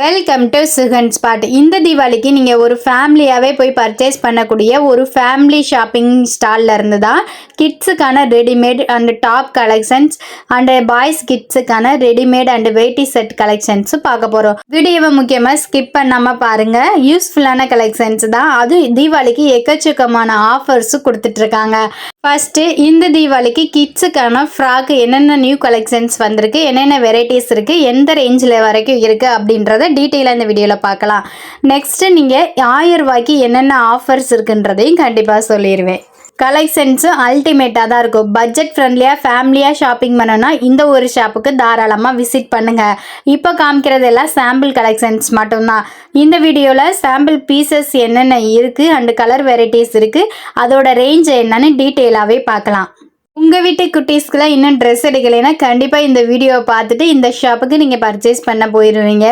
Welcome to Sugan spot இந்த தீபாவளிக்கு நீங்கள் ஒரு ஃபேமிலியாகவே போய் பர்ச்சேஸ் பண்ணக்கூடிய ஒரு ஃபேமிலி ஷாப்பிங் ஸ்டாலில் இருந்து தான் கிட்ஸுக்கான readymade and top collections and boys கிட்ஸுக்கான readymade and weighty set கலெக்ஷன்ஸும் பார்க்க போகிறோம் வீடியோவை முக்கியமாக ஸ்கிப் பண்ணாமல் பாருங்கள் யூஸ்ஃபுல்லான கலெக்ஷன்ஸ் தான். அது தீபாவளிக்கு எக்கச்சக்கமான ஆஃபர்ஸும் கொடுத்துட்ருக்காங்க ஃபஸ்ட்டு இந்த தீபாவளிக்கு கிட்ஸுக்கான ஃப்ராக் என்னென்ன நியூ கலெக்ஷன்ஸ் வந்திருக்கு என்னென்ன வெரைட்டிஸ் இருக்குது எந்த ரேஞ்சில் வரைக்கும் இருக்குது அப்படின்றத டீட்டெயிலாக இந்த வீடியோவில் பார்க்கலாம். நெக்ஸ்ட்டு நீங்கள் ஆயிரம் ரூபாய்க்கு என்னென்ன ஆஃபர்ஸ் இருக்குன்றதையும் கண்டிப்பாக சொல்லிடுவேன் கலெக்ஷன்ஸும் அல்டிமேட்டாக தான் இருக்கும். பட்ஜெட் ஃப்ரெண்ட்லியாக ஃபேமிலியாக ஷாப்பிங் பண்ணோன்னா இந்த ஒரு ஷாப்புக்கு தாராளமாக விசிட் பண்ணுங்கள் இப்போ காமிக்கிறது எல்லாம் சாம்பிள் கலெக்ஷன்ஸ் மட்டும்தான். இந்த வீடியோவில் சாம்பிள் பீசஸ் என்னென்ன இருக்குது அண்டு கலர் வெரைட்டிஸ் இருக்குது அதோட ரேஞ்ச் என்னன்னு டீட்டெயிலாகவே பார்க்கலாம். உங்கள் வீட்டு குட்டீஸ்க்குலாம் இன்னும் ட்ரெஸ் எடுக்கலைன்னா கண்டிப்பாக இந்த வீடியோவை பார்த்துட்டு இந்த ஷாப்புக்கு நீங்கள் பர்ச்சேஸ் பண்ண போயிடுவீங்க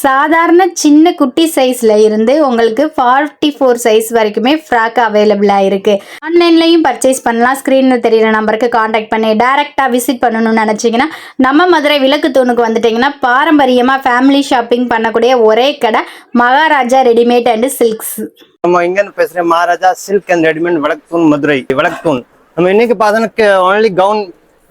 சாதாரண சின்ன குட்டி சைஸில் இருந்து உங்களுக்கு ஃபார்ட்டி ஃபோர் சைஸ் வரைக்குமே ஃப்ராக் அவைலபிளாக இருக்குது ஆன்லைன்லையும் பர்ச்சேஸ் பண்ணலாம். ஸ்க்ரீனில் தெரியிற நம்பருக்கு காண்டாக்ட் பண்ணி டேரெக்டாக விசிட் பண்ணணும்னு நினச்சிங்கன்னா நம்ம மதுரை விளக்கு தூணுக்கு வந்துட்டிங்கன்னா பாரம்பரியமாக ஃபேமிலி ஷாப்பிங் பண்ணக்கூடிய ஒரே கடை மகாராஜா ரெடிமேட் அண்டு சில்க்ஸ் நம்ம இங்கன்னு மகாராஜா சில்க் அண்ட் ரெடிமேட் வடக்தூன் மதுரை. வடக்தூன் நம்ம இன்னைக்கு பார்த்தோன்னா ஒன்லி கவுன்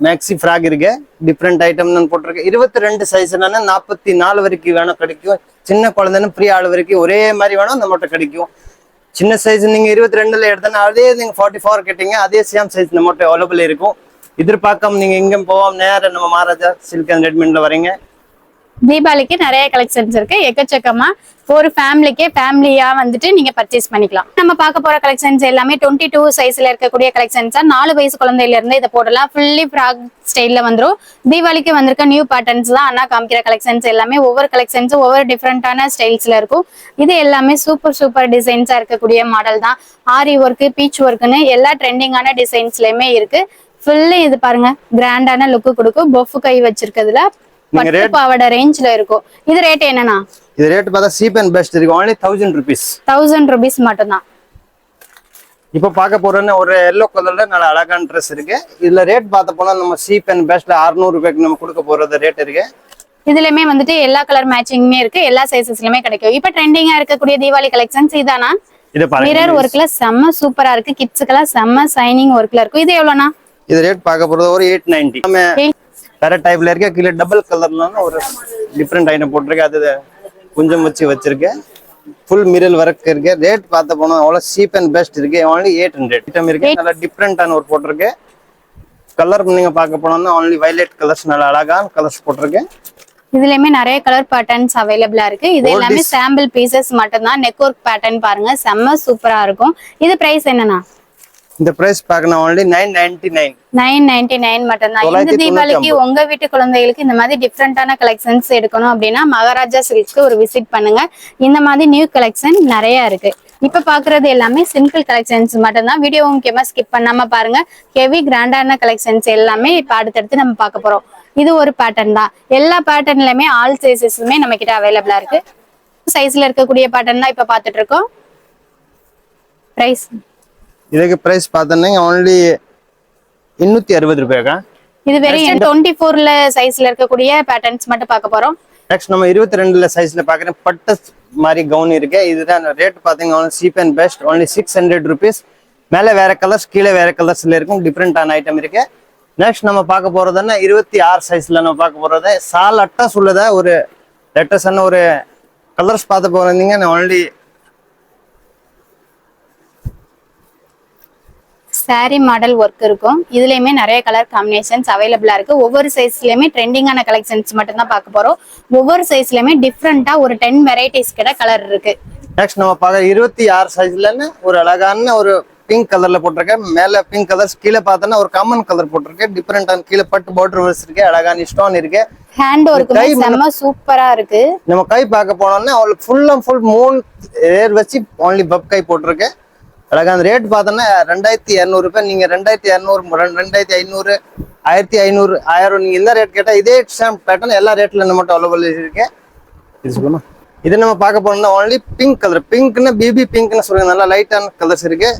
மேக்ஸி ஃப்ராக் இருக்கு. டிஃப்ரெண்ட் ஐட்டம்னு போட்டிருக்கேன் இருபத்தி ரெண்டு சைஸ்னா நாற்பத்தி நாலு வரைக்கும் வேணும் கிடைக்கும். சின்ன குழந்தைன்னு ஃப்ரீ ஆள் வரைக்கும் ஒரே மாதிரி வேணும் நம்மகிட்ட கிடைக்கும். சின்ன சைஸ் நீங்கள் இருபத்தி ரெண்டுல எடுத்தனா அதே நீங்கள் ஃபார்ட்டி ஃபோர் கேட்டீங்க அதே சேம் சைஸ் நம்மகிட்ட அவைலபிள் இருக்கும். எதிர்பார்க்காம நீங்கள் எங்கேயும் போவோம் நேரம் நம்ம மகாராஜா சில்க் அண்ட் ரெடிமேட்ல வரீங்க. தீபாவளிக்கு நிறைய கலெக்ஷன்ஸ் இருக்கு. எக்கச்சக்கமா ஒரு ஃபேமிலிக்கே ஃபேமிலியா வந்துட்டு நீங்க பர்ச்சேஸ் பண்ணிக்கலாம். நம்ம பார்க்க போற கலெக்ஷன்ஸ் எல்லாமே டுவெண்ட்டி டூ சைஸ்ல இருக்கக்கூடிய கலெக்ஷன்ஸா நாலு வயசு குழந்தையில இருந்து இதை போடலாம். ஃபுல்லி ஃப்ராக் ஸ்டைல்ல வந்துரும். தீபாவளிக்கு வந்திருக்க நியூ பேட்டர்ன்ஸ் தான் அண்ணா காமிக்கிற கலெக்ஷன்ஸ் எல்லாமே. ஒவ்வொரு கலெக்ஷன்ஸும் ஒவ்வொரு டிஃப்ரெண்டான ஸ்டைல்ஸ்ல இருக்கும். இது எல்லாமே சூப்பர் சூப்பர் டிசைன்ஸா இருக்கக்கூடிய மாடல் தான். ஆரி ஒர்க்கு பீச் ஒர்க்குன்னு எல்லா ட்ரெண்டிங்கான டிசைன்ஸ்லயுமே இருக்கு. ஃபுல்லி இது பாருங்க கிராண்டான லுக்கு கொடுக்கும். பொஃப் கை வச்சிருக்கிறதுல பட்டு பாவாடை ரேஞ்ச்ல இருக்கும். இது ரேட் என்னன்னா இது ரேட் பார்த்தா சீப் அண்ட் பெஸ்ட் இருக்கு. Only thousand rupees thousand rupees மட்டும்தான். இப்போ பார்க்க போறோன்னு ஒரு எல்லோ கலர்ல நல்ல அழகான ட்ரெஸ் இருக்கு. இதுல ரேட் பார்த்த போனா நம்ம சீப் அண்ட் பெஸ்ட்ல 600 ரூபாய்க்கு நம்ம கொடுக்க போறது ரேட் இருக்கு. இதுலயுமே வந்துட்டு எல்லா கலர் மேட்சிங்குமே இருக்கு. எல்லா சைசஸ்லயுமே கிடைக்கும். இப்ப ட்ரெண்டிங்கா இருக்கக்கூடிய தீபாவளி கலெக்ஷன்ஸ் இதானா மிரர் ஒர்க்ல செம்ம சூப்பரா இருக்கு. கிட்ஸுக்கெல்லாம் செம்ம சைனிங் ஒர்க்ல இருக்கும். இது எவ்வளவுனா இது ரேட் பார்க்க போறது ஒரு எயிட் நைன்டி வேற டைப்ல இருக்க கீழே டபுள் கலர்ல ஒரு டிஃப்ரெண்ட் ஐட்டம் போட்டிருக்கு. அது கொஞ்சம் வச்சு வச்சிருக்கேன் ஃபுல் மிரல் ஒர்க் இருக்கு. ரேட் பார்த்த போனா அவ்வளோ சீப் அண்ட் பெஸ்ட் இருக்கு. ஒன்லி எயிட் ஹண்ட்ரட் ஐட்டம் இருக்கு. நல்லா டிஃப்ரெண்டான ஒரு போட்டிருக்கு. கலர் நீங்க பார்க்க போனோம்னா ஒன்லி வயலட் கலர்ஸ் நல்லா அழகான கலர்ஸ் போட்டிருக்கேன் இதுலயுமே நிறைய கலர் பேட்டர்ன்ஸ் அவைலபிளா இருக்கு. இது எல்லாமே சாம்பிள் பீசஸ் மட்டும்தான். நெக் ஒர்க் பேட்டர்ன் பாருங்க. செம்ம சூப்பரா இருக்கும். இது பிரைஸ் என்னன்னா இந்த பிரைஸ் பார்க்கணும் only nine ninety nine nine ninety nine மட்டும்தான். இந்த தொள்ளாயிரத்தி தீபாவளிக்கு உங்க வீட்டு குழந்தைகளுக்கு இந்த மாதிரி டிஃப்ரெண்டான கலெக்ஷன்ஸ் எடுக்கணும் அப்படின்னா மகாராஜா சில்க்ஸ்க்கு ஒரு விசிட் பண்ணுங்க. இந்த மாதிரி நியூ கலெக்ஷன் நிறைய இருக்கு. இப்ப பாக்குறது எல்லாமே சிம்பிள் கலெக்ஷன்ஸ் மட்டும்தான். வீடியோ முக்கியமா ஸ்கிப் பண்ணாம பாருங்க. ஹெவி கிராண்டான கலெக்ஷன்ஸ் எல்லாமே இப்ப அடுத்தடுத்து நம்ம பார்க்க போறோம். இது ஒரு பேட்டர்ன் தான். எல்லா பேட்டர்ன்லயுமே ஆல் சைசஸுமே நம்ம கிட்ட அவைலபிளா இருக்கு. சைஸ்ல இருக்கக்கூடிய பேட்டர்ன் தான் இப்ப பாத்துட்டு இருக்கோம். பிரைஸ் இதுக்கு பிரைஸ் பார்த்தோன்னா ஒன்லி இன்னூத்தி அறுபது ரூபாய்க்கா? இது வெறும் டுவெண்ட்டி ஃபோர்ல சைஸ்ல இருக்கக்கூடிய பேட்டர்ன்ஸ் மட்டும் பார்க்க போறோம். நெக்ஸ்ட் நம்ம இருபத்தி ரெண்டுல சைஸ்ல பாக்குறேன் பட்டு மாதிரி கவுன் இருக்கு. இதுதான் ரேட் பாத்தீங்கன்னா cheap and best only six hundred rupees மேல வேற கலர்ஸ் கீழே வேற கலர்ஸ்ல இருக்கும். டிஃப்ரெண்டான ஐட்டம் இருக்கு. நெக்ஸ்ட் நம்ம பார்க்க போறதுன்னா இருபத்தி ஆறு சைஸ்ல நம்ம பார்க்க போறது. சால் அட்டாஸ் உள்ளத ஒரு லெட்டர்ஸ் ஒரு கலர்ஸ் பார்த்து போறீங்க ஒன்லி saree மாடல் ஒர்க் இருக்கும். இதுலயுமே நிறைய கலர் காம்பினேஷன்ஸ் அவைலபிளா இருக்கு. ஒவ்வொரு சைஸ்லயுமே ட்ரெண்டிங்கான கலெக்ஷன்ஸ் மட்டும் தான் பார்க்க போறோம். ஒவ்வொரு சைஸ்லயுமே டிஃப்ரெண்டா ஒரு டென் வெரைட்டிஸ் கிட்ட கலர் இருக்கு. நெக்ஸ்ட் நம்ம பார்க்க இருபத்தி ஆறு சைஸ்லன்னு ஒரு அழகான ஒரு பிங்க் கலர்ல போட்டிருக்கேன். மேல பிங்க் கலர்ஸ் கீழே பார்த்தோன்னா ஒரு காமன் கலர் போட்டிருக்கேன். டிஃப்ரெண்டான கீழே பட்டு பார்டர் வர்ஸ் இருக்கு. அழகான ஸ்டோன் இருக்கு. ஹேண்ட் ஒர்க்குமே கை செம்ம சூப்பரா இருக்கு. நம்ம கை பார்க்க போனோம்னா அவளுக்கு ஃபுல் அண்ட் ஃபுல் மூணு ஏர் வச்சு ஒன்லி பப் கை போட்டிருக்கேன். அழகா அந்த ரேட் பார்த்தோன்னா ரெண்டாயிரத்தி இரநூறு ரூபாய் நீங்க ரெண்டாயிரத்தி இரநூறு ரெண்டாயிரத்தி ஐநூறு ஆயிரத்தி ஐநூறு ஆயிரம் நீங்க எந்த ரேட் கேட்டா இதே சேம் பேட்டர்ன் எல்லா ரேட்ல நம்ம அவைலபிள் இருக்கு. இது நம்ம பார்க்க போனோம்னா ஒன்லி பிங்க் கலர் பிங்க்னா பிபி பிங்க்னு சொல்லுங்க நல்லா லைட்டான கலர்ஸ் இருக்கு.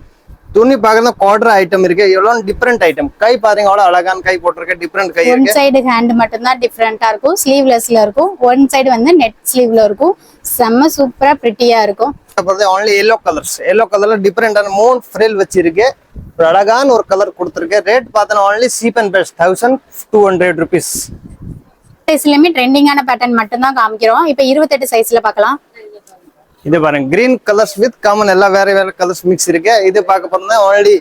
துணி பாக்குறது குவார்டர் ஐட்டம் இருக்கு. எவ்வளவு டிஃப்ரெண்ட் ஐட்டம் கை பாருங்க அவ்வளவு அழகான கை போட்டிருக்க. டிஃப்ரெண்ட் கை ஒன் இருக்கு. சைடு ஹேண்ட் மட்டும்தான் டிஃப்ரெண்டா இருக்கும். ஸ்லீவ்லெஸ்ல இருக்கும். ஒன் சைடு வந்து நெட் ஸ்லீவ்ல இருக்கும். செம்ம சூப்பரா பிரிட்டியா இருக்கும். ஒன்லி எல்லோ கலர்ஸ் எல்லோ கலர்ல டிஃப்ரெண்டான மூணு ஃப்ரில் வச்சிருக்கு. ஒரு அழகான ஒரு கலர் கொடுத்துருக்கு. ரேட் பார்த்தோன்னா only cheap and best thousand two hundred rupees சைஸ்லயுமே ட்ரெண்டிங்கான பேட்டர்ன் மட்டும்தான் காமிக்கிறோம். இப்போ இருபத்தெட்டு சைஸ்ல பார்க்கலாம். இது பாருங்க கிரீன் கலர்ஸ் வித் காமன் எல்லாம் வேற வேற கலர்ஸ் மிக்ஸ் இருக்கு. இது பார்க்க போனா ஆல்ரெடி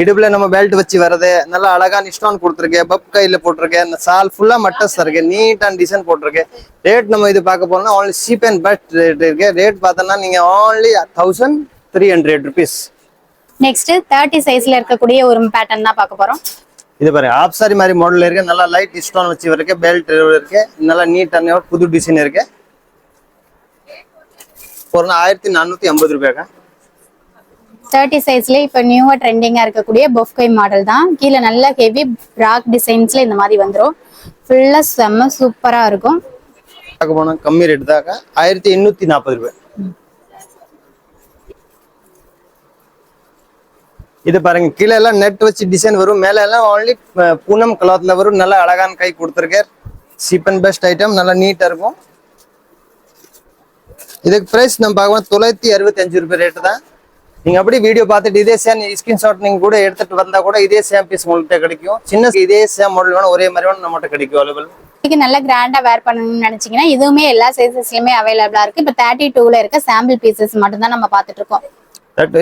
இடுப்புல நம்ம பெல்ட் வச்சு வர்றது நல்லா அழகான இஷ்டம் கொடுத்துருக்கேன் பப் கையில போட்டிருக்கேன் சால் ஃபுல்லா மட்டஸ் இருக்கு நீட் அண்ட் டிசைன் போட்டிருக்கு. ரேட் நம்ம இது பார்க்க போனா only cheap and best rate இருக்கு. ரேட் பார்த்தோன்னா நீங்க only thousand three hundred rupees next thirty சைஸ்ல இருக்கக்கூடிய ஒரு பேட்டர்ன் தான் பார்க்க போறோம். இது பாருங்க ஆப் சாரி மாதிரி மாடல் இருக்கு. நல்லா லைட் ஸ்டோன் வச்சு இருக்கு பெல்ட் இருக்கு. நல்லா நீட்டான புது டிசைன் இருக்கு. ஒரு ஆயிரத்தி நானூத்தி ஐம்பது ரூபாய்க்கா? தேர்ட்டி சைஸ்ல இப்போ நியூவா ட்ரெண்டிங்கா இருக்கக்கூடிய பொஃப்கை மாடல் தான். கீழே நல்ல ஹெவி ராக் டிசைன்ஸ்ல இந்த மாதிரி வந்துடும் ஃபுல்லா செம்ம சூப்பரா இருக்கும். பார்க்க போனா கம்மி ரேட் தாக்க ஆயிரத்தி எண்ணூத்தி நாற்பது ரூபாய். இது பாருங்க கீழே எல்லாம் நெட் வச்சு டிசைன் வரும். மேல எல்லாம் ஒன்லி பூனம் கிளாத்ல வரும். நல்லா அழகான கை கொடுத்துருக்கார். சீப் அண்ட் பெஸ்ட் ஐட்டம் நல்லா நீட்டா இருக்கும். இதுக்கு பிரைஸ் நம்ம பார்க்கலாம் தொள்ளாயிரத்தி அறுபத்தி அஞ்சு ரூபாய் ரேட்டு தான். நீங்க அப்படி வீடியோ பார்த்துட்டு இதே சேம் ஸ்கிரீன்ஷாட் நீங்க கூட எடுத்துட்டு வந்தா கூட இதே சேம் பீஸ் உங்கள்கிட்ட கிடைக்கும். சின்ன இதே சேம் மாடல் வேணும் ஒரே மாதிரி வேணும் நம்மகிட்ட கிடைக்கும் அவைலபிள் நல்ல கிராண்டா வேர் பண்ணணும்னு நினைச்சீங்கன்னா இதுவுமே எல்லா சைசஸ்லயுமே அவைலபிளா இருக்கு. இப்போ தேர்ட்டி டூல இருக்க சாம்பிள் பீசஸ் மட்டும் தான் நம்ம பார்த்துட்டு இருக்கோம்.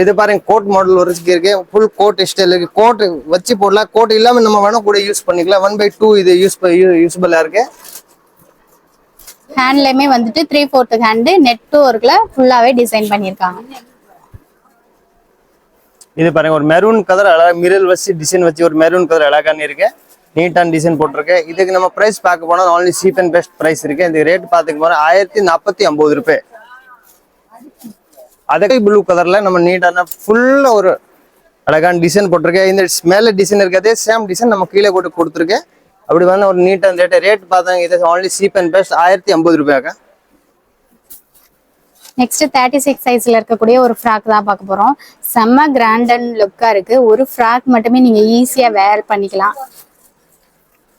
இது பாருங்க கோட் மாடல் ஒரு இருக்கு ஃபுல் கோட் ஸ்டைல் இருக்கு. கோட் வச்சு போடலாம். கோட் இல்லாம நம்ம வேணா கூட யூஸ் பண்ணிக்கலாம். ஒன் பை டூ இது யூஸ் யூஸ்ஃபுல்லா இருக்கு. ஹேண்ட்லயுமே வந்துட்டு த்ரீ ஃபோர்த்து ஹேண்டு நெட் ஒர்க்ல ஃபுல்லாவே டிசைன் பண்ணியிருக்காங்க. இது பாருங்க ஒரு மெரூன் கலர் அழகா மிரல் வச்சு டிசைன் வச்சு ஒரு மெரூன் கலர் அழகான இருக்கு நீட்டான டிசைன் போட்டிருக்கேன் இதுக்கு நம்ம பிரைஸ் பார்க்க போனா only cheap and best price இருக்கு. இந்த ரேட் பார்த்துக்க போனால் ஆயிரத்தி நாற்பத்தி ஐம்பது ரூபாய். அதே ப்ளூ கலர்ல நம்ம நீட்டான ஃபுல்லா ஒரு அழகான டிசைன் போட்டிருக்கேன் இந்த ஸ்மெல்ல டிசைன் இருக்கு. அதே சேம் டிசைன் நம்ம கீழே போட்டு கொடுத்துருக்கேன் அப்படி வந்து ஒரு நீட்டான ரேட்டு ரேட் பார்த்தாங்க இது ஆன்லி சீப் அண்ட் பெஸ்ட் ஆயிரத்தி ஐம்பது ரூபாய்க்கா? நெக்ஸ்ட் தேர்ட்டி சிக்ஸ் சைஸ்ல இருக்கக்கூடிய ஒரு ஃப்ராக் தான் பார்க்க போறோம். செம்ம கிராண்ட் அண்ட் லுக்கா இருக்கு. ஒரு ஃப்ராக் மட்டுமே நீங்க ஈஸியா வேர் பண்ணிக்கலாம்.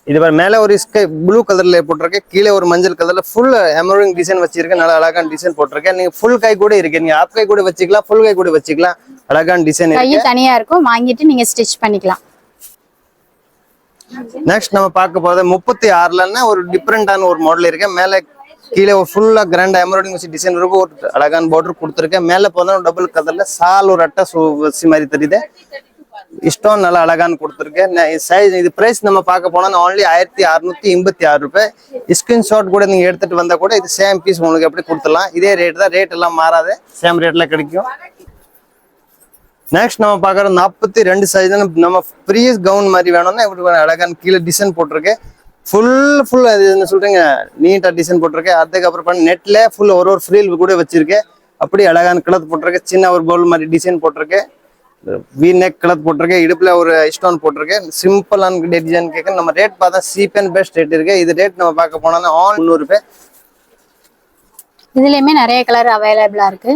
இது பாரு மேல ஒரு ஸ்கை ப்ளூ கலர்ல போட்டிருக்கேன் கீழே ஒரு மஞ்சள் கலர்ல ஃபுல் எமரிங் டிசைன் வச்சிருக்கேன். நல்லா அழகான டிசைன் போட்டிருக்கேன். நீங்க ஃபுல் கை கூட இருக்கு. நீங்க ஆப் கை கூட வச்சுக்கலாம் ஃபுல் கை கூட வச்சுக்கலாம். அழகான டிசைன் இருக்கு. கையும் தனியா இருக்கும். வாங்கிட்டு நீங்க ஸ்டிச் பண்ணிக்கலாம். நெக்ஸ்ட் நம்ம பார்க்க போறது முப்பத்தி ஆறுலன்னா ஒரு டிஃப்ரெண்டான ஒரு மாடல் இருக்கு. மேல கீழே ஒரு ஃபுல்லா கிராண்ட் எம்ப்ராய்டிங் வச்சு டிசைன் இருக்கும் ஒரு அழகான பார்டர் கொடுத்துருக்கேன். மேல போனால் டபுள் கலர்ல சால் ஒரு அட்டை சு- வச்சு மாதிரி தெரியுது. இஷ்டம் நல்லா அழகான கொடுத்துருக்கேன். சைஸ் இது பிரைஸ் நம்ம பார்க்க போனால் ஆன்லி ஆயிரத்தி அறுநூத்தி எண்பத்தி ஆறு ரூபாய். ஸ்கிரீன்ஷாட் கூட நீங்க எடுத்துட்டு வந்தா கூட இது சேம் பீஸ் உங்களுக்கு எப்படி கொடுத்துடலாம். இதே ரேட் தான் ரேட் எல்லாம் மாறாது. சேம் ரேட்ல கிடைக்கும். நெக்ஸ்ட் நம்ம பார்க்குற நாற்பத்தி ரெண்டு சைஸ் நம்ம ப்ரீஸ் கவுன் மாதிரி வேணும்னா இப்படி அழகான கீழே டிசைன் போட்டிருக்கு ஃபுல் ஃபுல் அது என்ன சொல்றீங்க? நீட்டாக டிசைன் போட்டிருக்கேன். அதுக்கப்புறம் பண்ண நெட்ல ஃபுல் ஒரு ஒரு ஃப்ரீல் கூட வச்சிருக்கேன். அப்படி அழகான கிளத் போட்டிருக்கு சின்ன ஒரு பவுல் மாதிரி டிசைன் போட்டிருக்கு வி நெக் கிளத் போட்டிருக்கேன். இடுப்புல ஒரு ஸ்டோன் போட்டிருக்கு சிம்பிளான டிசைன் கேட்க நம்ம ரேட் பார்த்தா சீப் அண்ட் பெஸ்ட் ரேட் இருக்கு. இது ரேட் நம்ம பார்க்க போனோம்னா ஆன் முந்நூறு ரூபாய். இதுலயுமே நிறைய கலர் அவைலபிளா இருக்கு.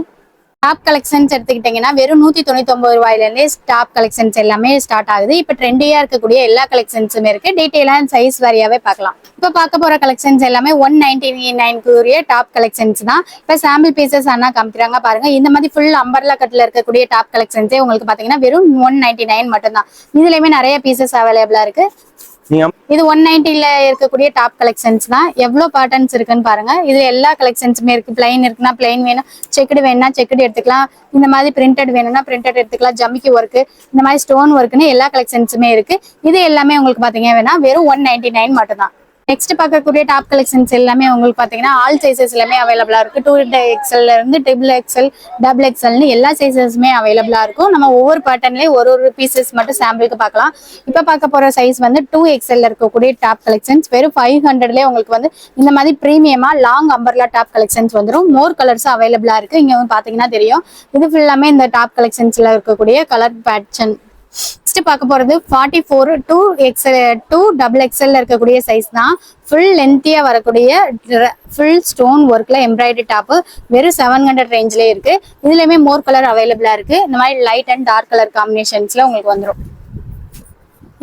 டாப் கலெக்ஷன்ஸ் எடுத்துக்கிட்டீங்கன்னா வெறும் நூத்தி தொண்ணூத்தி ஒன்பது ரூபாயில டாப் கலெக்ஷன்ஸ் எல்லாமே ஸ்டார்ட் ஆகுது. இப்ப ட்ரெண்டியா இருக்கக்கூடிய எல்லா கலெக்ஷன்ஸுமே இருக்கு. டீடைலா சைஸ் வாரியாவே பார்க்கலாம். இப்ப பார்க்க போற கலெக்ஷன்ஸ் எல்லாமே ஒன் நைன்டி நைன்க்குரிய டாப் கலெக்ஷன்ஸ் தான். இப்ப சாம்பிள் பீசஸ் அண்ணா காமிக்கிறாங்க. பாருங்க இந்த மாதிரி ஃபுல் அம்பர்லா கட்ல இருக்கக்கூடிய டாப் கலெக்ஷன்ஸே உங்களுக்கு பாத்தீங்கன்னா வெறும் ஒன் நைன்டி நைன் மட்டும்தான். இதுலயுமே நிறைய பீசஸ் அவைலபிளா இருக்கு. இது ஒன் நைன்டில இருக்கக்கூடிய டாப் கலெக்ஷன்ஸ் தான். எவ்வளவு பேட்டர்ன்ஸ் இருக்குன்னு பாருங்க. இது எல்லா கலெக்ஷன்ஸுமே இருக்கு. பிளைன் இருக்குன்னா பிளைன் வேணும். செக்குடு வேணும்னா செக்குடு எடுத்துக்கலாம். இந்த மாதிரி பிரிண்டட் வேணும்னா பிரிண்டட் எடுத்துக்கலாம். ஜமிக்கி ஒர்க் இந்த மாதிரி ஸ்டோன் ஒர்க்குன்னு எல்லா கலெக்ஷன்ஸுமே இருக்கு. இது எல்லாமே உங்களுக்கு பாத்தீங்க வேணா வெறும் ஒன் நைன்டி நைன் மட்டும் தான் நெக்ஸ்ட் பார்க்கக்கூடிய டாப் கலெக்ஷன்ஸ் எல்லாமே உங்களுக்கு பார்த்தீங்கன்னா ஆல் சைசஸ் எல்லாமே அவைலபிளா இருக்கு. டூ எக்ஸ்எல்ல இருந்து ட்ரிபிள் எக்ஸ்எல் டபுள் எக்ஸ்எல்னு எல்லா சைசஸுமே அவைலபிளா இருக்கும். நம்ம ஒவ்வொரு பேட்டர்ன்லயும் ஒரு ஒரு பீசஸ் மட்டும் சாம்பிளுக்கு பார்க்கலாம். இப்போ பார்க்க போற சைஸ் வந்து டூ எக்ஸ்எல்ல இருக்கக்கூடிய டாப் கலெக்ஷன்ஸ் வெறும் ஃபைவ் ஹண்ட்ரட்லேயே உங்களுக்கு வந்து இந்த மாதிரி ப்ரீமியமா லாங் அம்பர்லா டாப் கலெக்ஷன்ஸ் வந்துடும் மோர் கலர்ஸும் அவைலபிளா இருக்கு. இங்க வந்து பாத்தீங்கன்னா தெரியும். இது ஃபுல்லாமே இந்த டாப் கலெக்ஷன்ஸ்ல இருக்கக்கூடிய கலர் பேட்டர்ன் நெக்ஸ்ட் பார்க்க போறது forty four two XL two double எக்ஸல்ல இருக்கக்கூடிய சைஸ் தான். ஃபுல் லென்த்தியா வரக்கூடிய ஃபுல் ஸ்டோன் ஒர்க்ல எம்ப்ராய்டரி டாப் வெறும் செவன் ஹண்ட்ரட் ரேஞ்ச்லயே இருக்கு. இதுலயுமே மோர் கலர் அவைலபிளா இருக்கு. இந்த மாதிரி லைட் அண்ட் டார்க் கலர் காம்பினேஷன்ஸ்ல உங்களுக்கு வந்துடும்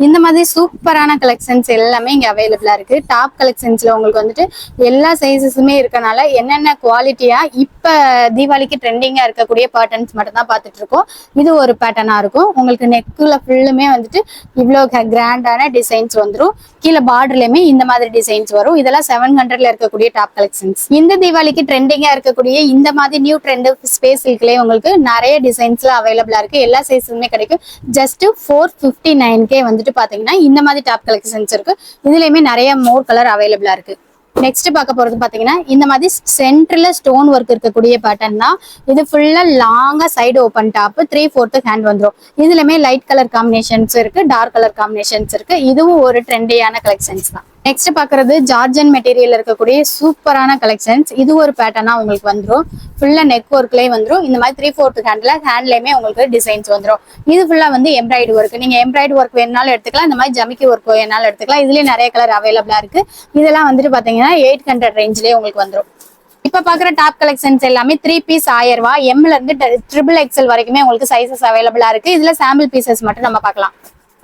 இந்த மாதிரி சூப்பரான கலெக்ஷன்ஸ் எல்லாமே இங்கே அவைலபிளாக இருக்குது டாப் கலெக்ஷன்ஸில் உங்களுக்கு வந்துட்டு எல்லா சைஸஸுமே இருக்கனால என்னென்ன குவாலிட்டியாக இப்போ தீபாவளிக்கு ட்ரெண்டிங்காக இருக்கக்கூடிய பேட்டர்ன்ஸ் மட்டும்தான் பார்த்துட்ருக்கோம் இது ஒரு பேட்டர்னாக இருக்கும். உங்களுக்கு நெக்கில் ஃபுல்லுமே வந்துட்டு இவ்வளோ கிராண்டான டிசைன்ஸ் வந்துடும் கீழே பார்டர்லயுமே இந்த மாதிரி டிசைன்ஸ் வரும். இதெல்லாம் செவன் ஹண்ட்ரட்ல இருக்கக்கூடிய டாப் கலெக்ஷன்ஸ் இந்த தீபாவளிக்கு ட்ரெண்டிங்கா இருக்கக்கூடிய இந்த மாதிரி நியூ ட்ரெண்ட் ஸ்பேஸ் சில்க்லயே உங்களுக்கு நிறைய டிசைன்ஸ்ல அவைலபிளா இருக்கு. எல்லா சைஸுமே கிடைக்கும். ஜஸ்ட் ஃபோர் ஃபிஃப்டி நைன்கே வந்துட்டு பாத்தீங்கன்னா இந்த மாதிரி டாப் கலெக்ஷன்ஸ் இருக்கு. இதுலயுமே நிறைய மோர் கலர் அவைலபிளா இருக்கு. நெக்ஸ்ட் பார்க்க போறது பாத்தீங்கன்னா இந்த மாதிரி சென்டர்ல ஸ்டோன் ஒர்க் இருக்கக்கூடிய பேட்டர்ன் தான். இது ஃபுல்லா லாங்கா side open top three fourth hand வந்துரும். இதுலயுமே லைட் கலர் காம்பினேஷன்ஸ் இருக்கு டார்க் கலர் காம்பினேஷன்ஸ் இருக்கு. இதுவும் ஒரு ட்ரெண்டியான கலெக்ஷன்ஸ் தான். நெக்ஸ்ட் பாக்குறது ஜார்ஜன் மெட்டீரியல் இருக்கக்கூடிய சூப்பரான கலெக்ஷன்ஸ் இது ஒரு பேட்டர்னா உங்களுக்கு வந்துரும். ஃபுல்லா நெக் ஒர்க்லயே வந்துடும் இந்த மாதிரி த்ரீ ஃபோர்த் ஹேண்ட்ல ஹேண்ட்லயுமே உங்களுக்கு டிசைன்ஸ் வந்துடும் இது ஃபுல்லா வந்து எம்ப்ராய்டு ஒர்க் நீங்க எம்ப்ராய்டு ஒர்க் வேணாலும் எடுத்துக்கலாம். இந்த மாதிரி ஜமிக்கி ஒர்க் வேணாலும் எடுத்துக்கலாம். இதுலயே நிறைய கலர் அவைலபிளா இருக்கு. இதெல்லாம் வந்துட்டு பாத்தீங்கன்னா எயிட் ஹண்ட்ரட் ரேஞ்ச்லயே உங்களுக்கு வந்துரும். இப்ப பாக்குற டாப் கலெக்ஷன்ஸ் எல்லாமே த்ரீ பீஸ் ஆயிரம் ரூபாய் எம்ல இருந்து ட்ரிபிள் எக்ஸல் வரைக்குமே உங்களுக்கு சைசஸ் அவைலபிளா இருக்கு. இதுல சாம்பிள் பீசஸ் மட்டும் நம்ம பார்க்கலாம்.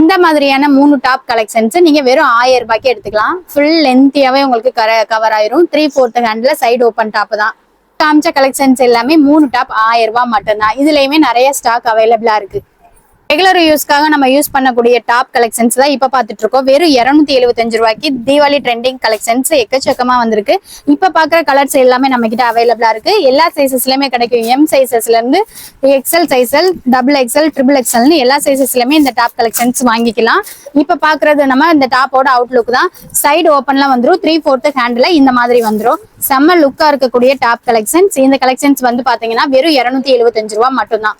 இந்த மாதிரியான மூணு டாப் கலெக்ஷன்ஸ் நீங்க வெறும் ஆயிரம் ரூபாய்க்கு எடுத்துக்கலாம். ஃபுல் லென்த்தியாவே உங்களுக்கு கவர் ஆயிரும். த்ரீ ஃபோர்த் ஹேண்ட்ல சைடு ஓப்பன் டாப் தான். காமிச்ச கலெக்ஷன்ஸ் எல்லாமே மூணு டாப் ஆயிரம் ரூபாய் மட்டும்தான். இதுலயுமே நிறைய ஸ்டாக் அவைலபிளா இருக்கு. ரெகுலர் யூஸ்க்காக நம்ம யூஸ் பண்ணக்கூடிய டாப் கலெக்ஷன்ஸ் தான் இப்போ பார்த்துட்டு இருக்கோம் வெறும் இரநூத்தி எழுபத்தஞ்சு ரூபாய்க்கு தீபாவளி ட்ரெண்டிங் கலெக்ஷன்ஸ் எக்கச்சக்கமாக வந்திருக்கு. இப்போ பார்க்குற கலர்ஸ் எல்லாமே நம்ம கிட்ட அவைலபிளாக இருக்கு. எல்லா சைசஸ்லயுமே கிடைக்கும். எம் சைஸஸ்லேருந்து எக்ஸ்எல் சைஸல் டபுள் எக்ஸ்எல் ட்ரிபிள் எக்ஸ்எல்னு எல்லா சைசஸ்லயுமே இந்த டாப் கலெக்ஷன்ஸ் வாங்கிக்கலாம். இப்போ பார்க்குறது நம்ம இந்த டாப்போட அவுட்லுக் தான். சைடு ஓப்பன்லாம் வந்துடும் த்ரீ ஃபோர்த்து ஹேண்டில் இந்த மாதிரி வந்துடும் செம்ம லுக்காக இருக்கக்கூடிய டாப் கலெக்ஷன்ஸ் இந்த கலெக்ஷன்ஸ் வந்து பார்த்தீங்கன்னா வெறும் இரநூத்தி எழுபத்தஞ்சு ரூபா மட்டும்தான்.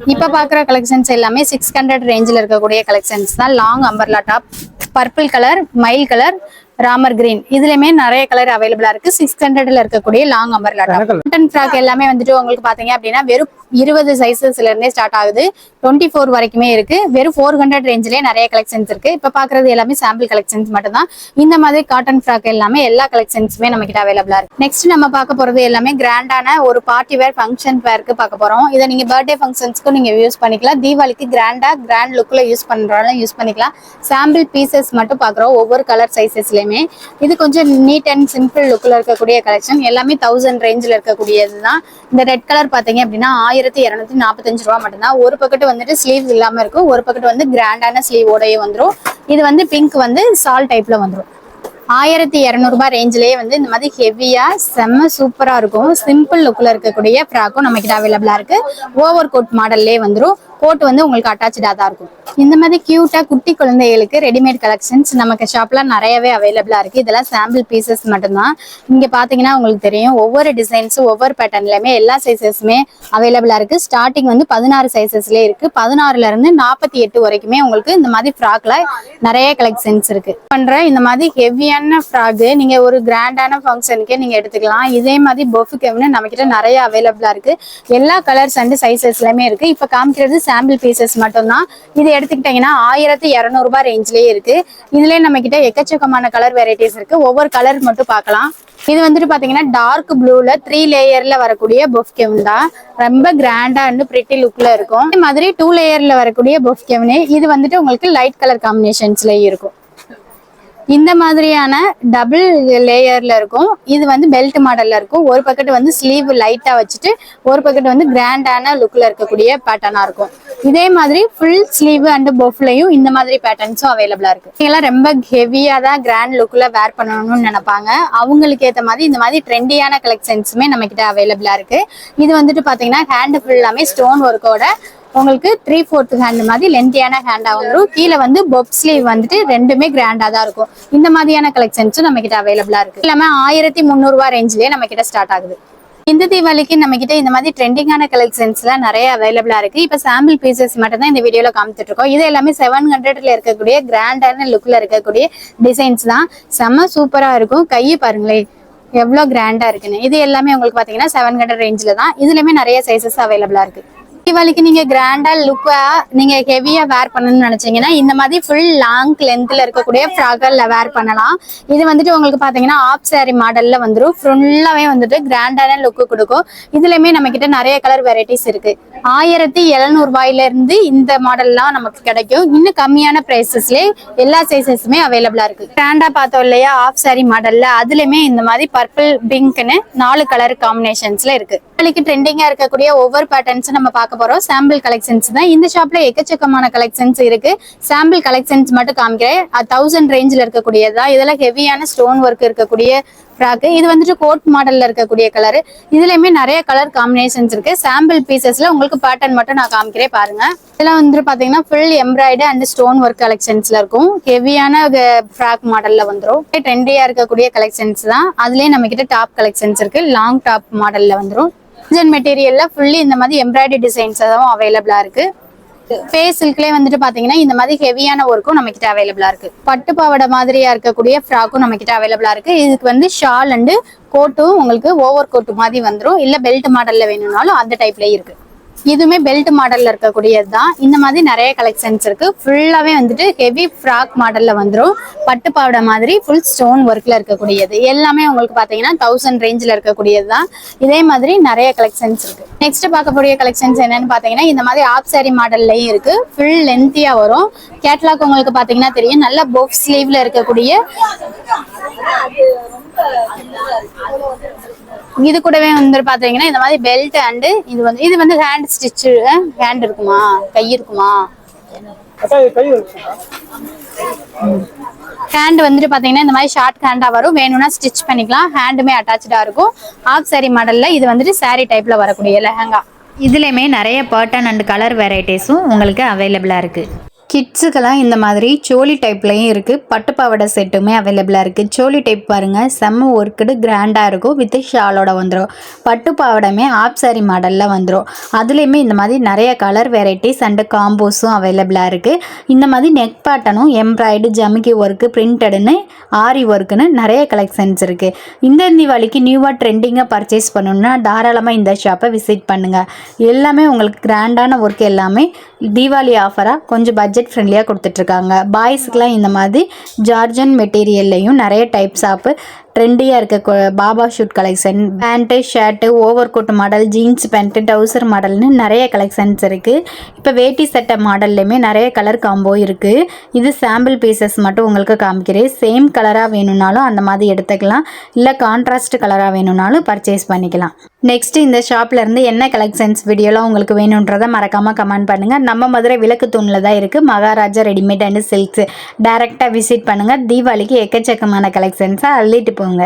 இப்போ பார்க்குற கலெக்ஷன்ஸ் எல்லாமே சிக்ஸ் ஹண்ட்ரட் ரேஞ்சில் இருக்கக்கூடிய கலெக்ஷன்ஸ் தான். Long umbrella top purple colour மயில் கலர் ராமர் கிரீன். இதுலயுமே நிறைய கலர் அவைலபிளா இருக்கு. சிக்ஸ் ஹண்ட்ரட்ல இருக்கக்கூடிய லாங் அம்பர்லா காட்டன் ஃப்ராக் எல்லாமே வந்துட்டு உங்களுக்கு பாத்தீங்க அப்படின்னா வெறும் இருபது சைசஸ்ல இருந்தே ஸ்டார்ட் ஆகுது. டுவெண்ட்டி ஃபோர் வரைக்குமே இருக்கு. வெறும் ஃபோர் ஹண்ட்ரட் ரேஞ்சிலே நிறைய கலெக்ஷன்ஸ் இருக்கு. இப்ப பாக்குறது எல்லாமே சாம்பிள் கலெக்ஷன்ஸ் மட்டும் தான் இந்த மாதிரி காட்டன் ஃப்ராக் எல்லாமே எல்லா கலெக்ஷன்ஸுமே நம்ம கிட்ட அவைலபிளா இருக்கு. நெக்ஸ்ட் நம்ம பார்க்க போறது எல்லாமே கிராண்டான ஒரு பார்ட்டி வேர் ஃபங்க்ஷன் வேர்க்கு பார்க்க போறோம். இதை நீங்க பர்த்டே ஃபங்க்ஷன்ஸ்க்கும் நீங்க யூஸ் பண்ணிக்கலாம். தீபாவளிக்கு கிராண்டா கிராண்ட் லுக்ல யூஸ் பண்றாலும் யூஸ் பண்ணிக்கலாம். சாம்பிள் பீசஸ் மட்டும் பாக்குறோம் ஒவ்வொரு கலர் சைசஸ்லயுமே இது கொஞ்சம் நீட் அண்ட் சிம்பிள் லுக்கில் இருக்கக்கூடிய கலெக்ஷன் எல்லாமே தௌசண்ட் ரேஞ்சில் இருக்கக்கூடியது தான் இந்த ரெட் கலர் பார்த்தீங்க அப்படின்னா ஆயிரத்தி இரநூத்தி நாற்பத்தஞ்சு ரூபா மட்டும்தான். ஒரு பக்கெட் வந்துட்டு ஸ்லீவ்ஸ் இல்லாமல் இருக்கும். ஒரு பக்கெட் வந்து கிராண்டான ஸ்லீவோடய வந்துடும் இது வந்து பிங்க் வந்து சால் டைப்ல வந்துடும் ஆயிரத்தி இரநூறுபா ரேஞ்சிலேயே வந்து இந்த மாதிரி ஹெவியா செம்ம சூப்பராக இருக்கும். சிம்பிள் லுக்கில் இருக்கக்கூடிய ஃப்ராக்கும் நம்ம கிட்ட இருக்குது இருக்கு. ஓவர் கோட் மாடல்லே வந்துடும் கோட் வந்து உங்களுக்கு அட்டாச்சாக தான் இருக்கும். இந்த மாதிரி கியூட்டா குட்டி குழந்தைகளுக்கு ரெடிமேட் கலெக்ஷன்ஸ் நமக்கு ஷாப்ல நிறையவே அவைலபிளா இருக்கு. இதெல்லாம் சாம்பிள் பீசஸ் மட்டும்தான். இங்க பாத்தீங்கன்னா உங்களுக்கு தெரியும் ஒவ்வொரு டிசைன்ஸும் ஒவ்வொரு பேட்டர்ன்லயுமே எல்லா சைசஸுமே அவைலபிளா இருக்கு. ஸ்டார்டிங் வந்து பதினாறு சைசஸ்ல இருக்கு. பதினாறுல இருந்து நாற்பத்தி எட்டு வரைக்குமே உங்களுக்கு இந்த மாதிரி ஃப்ராக்ல நிறைய கலெக்ஷன்ஸ் இருக்கு. பண்ற இந்த மாதிரி ஹெவியான ஃப்ராக் நீங்க ஒரு கிராண்டான ஃபங்க்ஷனுக்கே நீங்க எடுத்துக்கலாம். இதே மாதிரி பொஃபு கெவ்னு நம்ம கிட்ட நிறைய அவைலபிளா இருக்கு. எல்லா கலர்ஸ் அண்ட் சைசஸ்லயுமே இருக்கு. இப்ப காமிக்கிறது சாம்பிள் பீசஸ் மட்டும்தான். இது எடுத்துக்கிட்டீங்கன்னா ஆயிரத்தி இரநூறுபா ரேஞ்ச்லயே இருக்கு. இதுலயே நம்ம கிட்ட எக்கச்சக்கமான கலர் வெரைட்டிஸ் இருக்கு. ஒவ்வொரு கலர் மட்டும் பார்க்கலாம். இது வந்துட்டு பாத்தீங்கன்னா டார்க் ப்ளூல த்ரீ லேயர்ல வரக்கூடிய பொஃப் கெவன் தான். ரொம்ப கிராண்டா அண்ட் பிரிட்டி லுக்ல இருக்கும். இதே மாதிரி டூ லேயர்ல வரக்கூடிய பொஃப் கெவனு இது வந்துட்டு உங்களுக்கு லைட் கலர் காம்பினேஷன்ஸ்லயும் இருக்கும். இந்த மாதிரியான டபுள் லேயர்ல இருக்கும். இது வந்து பெல்ட் மாடல்ல இருக்கும். ஒரு பக்கெட் வந்து ஸ்லீவ் லைட்டா வச்சுட்டு ஒரு பக்கெட் வந்து கிராண்டான லுக்ல இருக்கக்கூடிய பேட்டர்னா இருக்கும். இதே மாதிரி ஃபுல் ஸ்லீவ் அண்ட் பொஃப்லையும் இந்த மாதிரி பேட்டர்ன்ஸும் அவைலபிளா இருக்கு. இதெல்லாம் ரொம்ப ஹெவியா தான் கிராண்ட் லுக்ல வேர் பண்ணணும்னு நினைப்பாங்க. அவங்களுக்கு ஏத்த மாதிரி இந்த மாதிரி ட்ரெண்டியான கலெக்ஷன்ஸுமே நம்ம கிட்ட அவைலபிளா இருக்கு. இது வந்துட்டு பாத்தீங்கன்னா ஹேண்ட் ஃபுல்லாமே ஸ்டோன் ஒர்க்கோட உங்களுக்கு த்ரீ ஃபோர்த் ஹேண்ட் மாதிரி லென்த்தியான ஹேண்டாக வந்துடும் கீழே வந்து பொப் ஸ்லீவ் வந்துட்டு ரெண்டுமே கிராண்டாக தான் இருக்கும். இந்த மாதிரியான கலெக்ஷன்ஸும் நம்ம கிட்ட இருக்குது இருக்கு. எல்லாமே ஆயிரத்தி முந்நூறுரூவா ரேஞ்சிலேயே நம்ம கிட்ட ஸ்டார்ட் ஆகுது. இந்த தீபாவளிக்கு நம்ம கிட்ட இந்த மாதிரி ட்ரெண்டிங்கான கலெக்ஷன்ஸ்லாம் நிறைய அவைலபிளா இருக்கு. இப்போ சாம்பிள் பீசஸ் மட்டும் தான் இந்த வீடியோல காமிச்சிட்டு இருக்கோம். இது எல்லாமே செவன் ஹண்ட்ரட்ல இருக்கக்கூடிய கிராண்டான லுக்ல இருக்கக்கூடிய டிசைன்ஸ் தான். செம்ம சூப்பரா இருக்கும். கையை பாருங்களேன் எவ்வளோ கிராண்டா இருக்குன்னு. இது எல்லாமே உங்களுக்கு பார்த்தீங்கன்னா செவன் ஹண்ட்ரட் ரேஞ்சில் தான். இதுலேயுமே நிறைய சைசஸ் அவைலபிளா இருக்கு. தீபாவளிக்கு நீங்க கிராண்டா லுக்கா நீங்க ஹெவியா வேர் பண்ணணும்னு நினைச்சீங்கன்னா இந்த மாதிரி ஃபுல் லாங் லென்த்ல இருக்கக்கூடிய ஃப்ராகல்ல வேர் பண்ணலாம். இது வந்துட்டு உங்களுக்கு பாத்தீங்கன்னா ஆப் சாரி மாடல்ல வந்துடும் ஃபுல்லாவே வந்துட்டு கிராண்டான லுக் கொடுக்கும். இதுலயுமே நம்ம கிட்ட நிறைய கலர் வெரைட்டிஸ் இருக்கு. ஆயிரத்தி எழுநூறு ரூபாயில இருந்து இந்த மாடல்லாம் நமக்கு கிடைக்கும். இன்னும் கம்மியான பிரைசஸ்ல எல்லா சைசஸுமே அவைலபிளா இருக்கு. கிராண்டா பார்த்தோம் இல்லையா ஆஃப் சாரி மாடல்ல அதுலயுமே இந்த மாதிரி பர்பிள் பிங்க்னு நாலு கலர் காம்பினேஷன்ஸ்ல இருக்கு. ட்ரெண்டிங்கா இருக்கக்கூடிய ஒவ்வொரு பேட்டர்ன்ஸும் நம்ம பார்க்க போறோம். சாம்பிள் கலெக்ஷன்ஸ் தான். இந்த ஷாப்ல எக்கச்சக்கமான கலெக்ஷன்ஸ் இருக்கு. சாம்பிள் கலெக்ஷன்ஸ் மட்டும் காமிக்கிறேன். தௌசண்ட் ரேஞ்சில் இருக்கக்கூடியதா இதெல்லாம் ஹெவியான ஸ்டோன் ஒர்க் இருக்கக்கூடிய ஃப்ராக்கு இது வந்துட்டு கோட் மாடல்ல இருக்கக்கூடிய கலர் இதுலயுமே நிறைய கலர் காம்பினேஷன்ஸ் இருக்கு. சாம்பிள் பீசஸ்ல உங்களுக்கு பேட்டர்ன் மட்டும் நான் காமிக்கிறேன். பாருங்க. இதெல்லாம் வந்துட்டு பாத்தீங்கன்னா full embroidery and stone work கலெக்ஷன்ஸ்ல இருக்கும். ஹெவியான ஃப்ராக் மாடல்ல வந்துடும் ட்ரெண்டியா இருக்கக்கூடிய கலெக்ஷன்ஸ் தான். அதுலயே நம்ம கிட்ட டாப் கலெக்ஷன்ஸ் இருக்கு லாங் டாப் மாடல்ல வந்துரும் மெட்டீரியல்ல ஃபுல்லி இந்த மாதிரி எம்ப்ராய்டரி டிசைன்ஸ் தான் அவைலபிளா இருக்கு. ஃபேஸ் சில்க்லேயே வந்துட்டு பாத்தீங்கன்னா இந்த மாதிரி ஹெவியான ஒர்க்கும் நம்ம கிட்ட அவைலபிளா இருக்கு. பட்டு பாவாடை மாதிரியா இருக்கக்கூடிய ஃப்ராக்கும் நம்ம கிட்ட அவைலபிளா இருக்கு. இதுக்கு வந்து ஷால் அண்டு கோட்டும் உங்களுக்கு ஓவர் கோட்டு மாதிரி வந்துடும் இல்ல பெல்ட் மாடல்ல வேணும்னாலும் அந்த டைப்லயே இருக்கு. இதுவுமே பெல்ட் மாடல்ல இருக்கக்கூடியது தான் இந்த மாதிரி நிறைய கலெக்ஷன்ஸ் இருக்கு. ஃபுல்லாவே வந்துட்டு ஹெவி ஃப்ராக் மாடல்ல வந்துடும் பட்டு பாவடை மாதிரி ஃபுல் ஸ்டோன் ஒர்க்ல இருக்கக்கூடியது. எல்லாமே உங்களுக்கு பாத்தீங்கன்னா தௌசண்ட் ரேஞ்சில் இருக்கக்கூடியது தான் இதே மாதிரி நிறைய கலெக்ஷன்ஸ் இருக்கு. நெக்ஸ்ட் பார்க்கக்கூடிய கலெக்ஷன்ஸ் என்னன்னு பாத்தீங்கன்னா இந்த மாதிரி ஆப் சாரி மாடல்லையும் இருக்கு. ஃபுல் லென்த்தியா வரும். கேட்லாக் உங்களுக்கு பாத்தீங்கன்னா தெரியும். நல்ல பொஃப் ஸ்லீவ்ல இருக்கக்கூடிய இது கூடவே வந்து பாத்தீங்கன்னா இந்த மாதிரி பெல்ட் அண்ட் இது வந்து இது வந்து ஹேண்ட் ஸ்டிச் ஹேண்ட் இருக்குமா? கை இருக்குமா? ஹேண்ட் வந்துட்டு பாத்தீங்கன்னா இந்த மாதிரி ஷார்ட் ஹேண்டா வரும். வேணும்னா ஸ்டிச் பண்ணிக்கலாம். ஹேண்டுமே அட்டாச்சா இருக்கும். ஆஃப் சாரி மாடல்ல இது வந்துட்டு சாரி டைப்ல வரக்கூடிய லெஹங்கா. இதுலேயுமே நிறைய பேட்டர்ன் அண்ட் கலர் வெரைட்டிஸும் உங்களுக்கு அவைலபிளாக இருக்குது கிட்ஸுக்கெல்லாம் இந்த மாதிரி சோலி டைப்லையும் இருக்குது பட்டு பாவாடை செட்டுமே அவைலபிளாக இருக்குது சோலி டைப் பாருங்கள் செம்ம ஒர்க்குடு கிராண்டாக இருக்கும். வித் ஷாலோட வந்துடும் பட்டு பாவாடையுமே ஆப் சாரி மாடலில் வந்துடும் அதுலேயுமே இந்த மாதிரி நிறைய கலர் வெரைட்டிஸ் அண்டு காம்போஸும் அவைலபிளாக இருக்குது இந்த மாதிரி நெக் பேட்டனும் எம்ப்ராய்டு ஜமிக்கி ஒர்க்கு பிரிண்டடுன்னு ஆரி ஒர்க்குன்னு நிறைய கலெக்ஷன்ஸ் இருக்குது இந்த தீபாவளிக்கு நியூவாக ட்ரெண்டிங்காக பர்ச்சேஸ் பண்ணணுன்னா தாராளமாக இந்த ஷாப்பை விசிட் பண்ணுங்கள் எல்லாமே உங்களுக்கு கிராண்டான ஒர்க் எல்லாமே தீபாவளி ஆஃபராக கொஞ்சம் பட்ஜெட் ஃப்ரெண்ட்லியாக கொடுத்துட்ருக்காங்க. பாய்ஸுக்கெலாம் இந்த மாதிரி ஜார்ஜன் மெட்டீரியல்லையும் நிறைய டைப்ஸ் ஆஃப் ட்ரெண்டியாக இருக்க baba suit collection pant shirt over coat model jeans pant டவுசர் மாடல்னு நிறைய கலெக்ஷன்ஸ் இருக்குது இப்போ வேட்டி சட்டை மாடல்லையுமே நிறைய கலர் காம்போ இருக்குது இது சாம்பிள் பீசஸ் மட்டும் உங்களுக்கு காமிக்கிறேன். சேம் கலராக வேணும்னாலும் அந்த மாதிரி எடுத்துக்கலாம். இல்லை கான்ட்ராஸ்ட் கலராக வேணும்னாலும் பர்ச்சேஸ் பண்ணிக்கலாம். நெக்ஸ்ட் இந்த ஷாப்லேருந்து என்ன கலெக்ஷன்ஸ் வீடியோலாம் உங்களுக்கு வேணுன்றதை மறக்காமல் கமெண்ட் பண்ணுங்கள் நம்ம மதுரை விளக்கு தூணில் தான் இருக்குது மகாராஜா ரெடிமேட் அண்ட் சில்க்ஸ் டேரெக்டாக விசிட் பண்ணுங்கள் தீபாவளிக்கு எக்கச்சக்கமான கலெக்ஷன்ஸை அள்ளிட்டு போங்க.